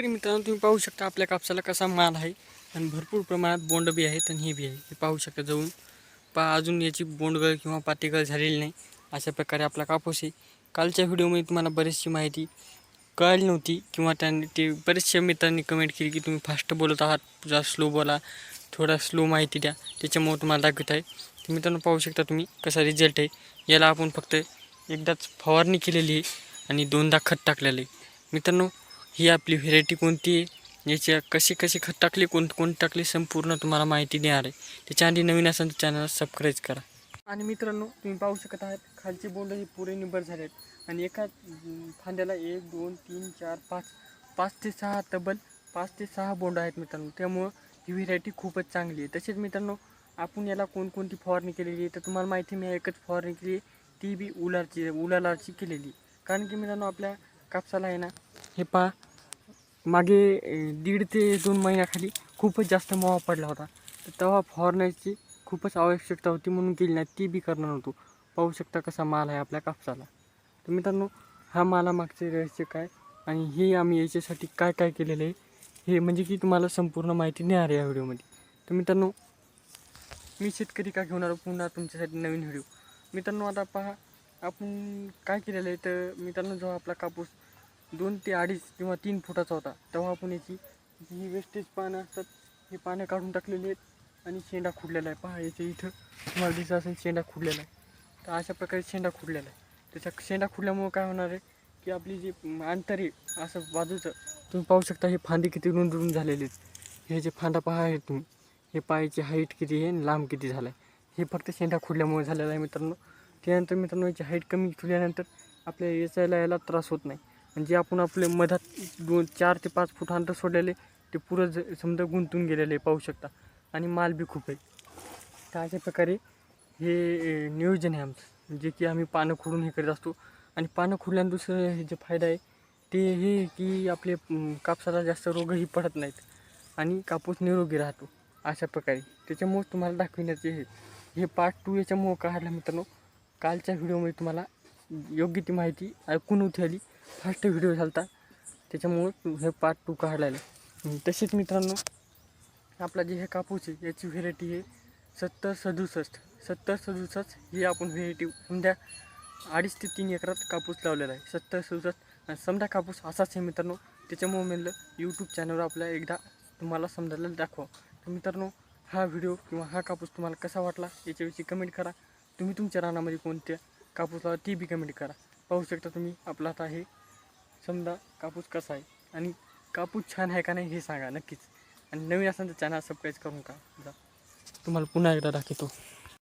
शेतकरी मित्रांनो तुम्ही पाहू शकता आपल्या कापसाला कसा माल आहे. आणि भरपूर प्रमाणात बोंड बी आहेत आणि हे बी आहे. हे पाहू शकता जाऊन पा अजून याची बोंडगळ किंवा पातेगळ झालेली नाही. अशा प्रकारे आपला कापूस आहे. कालच्या व्हिडिओमध्ये तुम्हाला बरीचशी माहिती कळली नव्हती किंवा त्यांनी ते बरेचशा मित्रांनी कमेंट केली की तुम्ही फास्ट बोलत आहात. जरा स्लो बोला. थोडा स्लो माहिती द्या. त्याच्यामुळे तुम्हाला दाखवत आहे. तर मित्रांनो पाहू शकता तुम्ही कसा रिझल्ट आहे. याला आपण फक्त एकदाच फवारणी केलेली आहे आणि दोनदा खत टाकलेलं आहे. मित्रांनो ही आपली व्हेरायटी कोणती आहे? याच्या कसे कसे खत टाकली कोण कोण टाकली संपूर्ण तुम्हाला माहिती देणार आहे. त्याच्या आधी नवीन असेल तर चॅनल सबस्क्राईब करा. आणि मित्रांनो तुम्ही पाहू शकत आहात खालचे बोंड ही पुरे निबर झाले आहेत आणि एका फांद्याला एक दोन तीन चार पाच पाच ते सहा तब्बल पाच ते सहा बोंड आहेत मित्रांनो. त्यामुळं ही व्हेरायटी खूपच चांगली आहे. तसेच मित्रांनो आपण याला कोणकोणती फवारणी केलेली आहे तर तुम्हाला माहिती मी एकच फवारणी केली ती बी उलारची उलालाची केलेली कारण की मित्रांनो आपल्या कापसाला आहे ना हे पा मागे दीड ते दोन महिन्याखाली खूपच जास्त मोहा पडला होता. तर तेव्हा फवारण्याची खूपच आवश्यकता होती म्हणून केली नाही. ती बी करणार नव्हतो. पाहू शकता कसा माल आहे आपल्या कापसाला. तर मित्रांनो हा मालामागचे रहस्य काय आणि हे आम्ही याच्यासाठी काय काय केलेलं आहे हे म्हणजे की तुम्हाला संपूर्ण माहिती देणार आहे या व्हिडिओमध्ये. तर मित्रांनो मी शेतकरी का घेणार पुन्हा तुमच्यासाठी नवीन व्हिडिओ. मित्रांनो आता पहा आपण काय केलेलं आहे तर मित्रांनो जेव्हा आपला कापूस दोन ते अडीच किंवा तीन फुटाचा होता. तेव्हा आपण याची जी वेस्टेज पानं असतात हे पानं काढून टाकलेली आहेत आणि शेंडा खुडलेला आहे. पहा याच्या इथं तुम्हाला दिसत असेल शेंडा खुडलेला आहे. तर अशा प्रकारे शेंडा खुडलेला आहे. त्याच्या शेंडा खुडल्यामुळं काय होणार आहे की आपली जी अंतर आहे असं बाजूचं तुम्ही पाहू शकता हे फांदे किती रुंद रुंद झालेले आहेत. हे जे फांदा पहा आहे तुम्ही हे पायाची हाईट किती आहे आणि लांब किती झाला आहे हे फक्त शेंडा खुडल्यामुळे झालेलं आहे मित्रांनो. त्यानंतर मित्रांनो याची हाईट कमी खुल्यानंतर आपल्या याचायला यायला त्रास होत नाही. म्हणजे आपण आपले मधात दोन चार ते पाच फूट अंतर सोडलेले ते पुरं ज समजा गुंतून गेलेले पाहू शकता. आणि माल बी खूप आहे. तर अशा प्रकारे हे नियोजन आहे आमचं. जे की आम्ही पानं खोडून हे करत असतो. आणि पानं खोडल्यानं दुसरं हे जे फायदा आहे ते हे की आपले कापसाला जास्त रोगही पडत नाहीत. आणि कापूस निरोगी राहतो. अशा प्रकारे. त्याच्यामुळे तुम्हाला दाखविण्याचे हे हे पार्ट टू याच्यामुळं काढला मित्रांनो. कालच्या व्हिडिओमध्ये तुम्हाला योग्य ती माहिती ऐकून नव्हती आली फास्ट व्हिडिओ झाला त्याच्यामुळं हे पार्ट टू काढलेलं तसेच मित्रांनो आपला जे हे कापूस आहे याची व्हेरायटी आहे सत्तर सदुसष्ट. सत्तर सदुसष्ट ही आपण व्हेरायटी समजा अडीच ते तीन एकरात कापूस लावलेला आहे. सत्तर सदुसष्ट आणि समजा कापूस असाच आहे मित्रांनो त्याच्यामुळे म्हणलं यूट्यूब चॅनलवर आपल्या एकदा तुम्हाला समजायला दाखवा. तर मित्रांनो हा व्हिडिओ किंवा हा कापूस तुम्हाला कसा वाटला याच्याविषयी कमेंट करा. तुम्ही तुमच्या रानामध्ये कोणत्या कापूस लावा ती बी कमेंट करा. पाहू शकता तुम्ही आपला आता हे समजा कापूस कसा आहे आणि कापूस छान आहे का नाही हे सांगा नक्कीच. आणि नवीन असेल तर चॅनल सबस्क्राईब करून का तुम्हाला पुन्हा एकदा दाखवतो.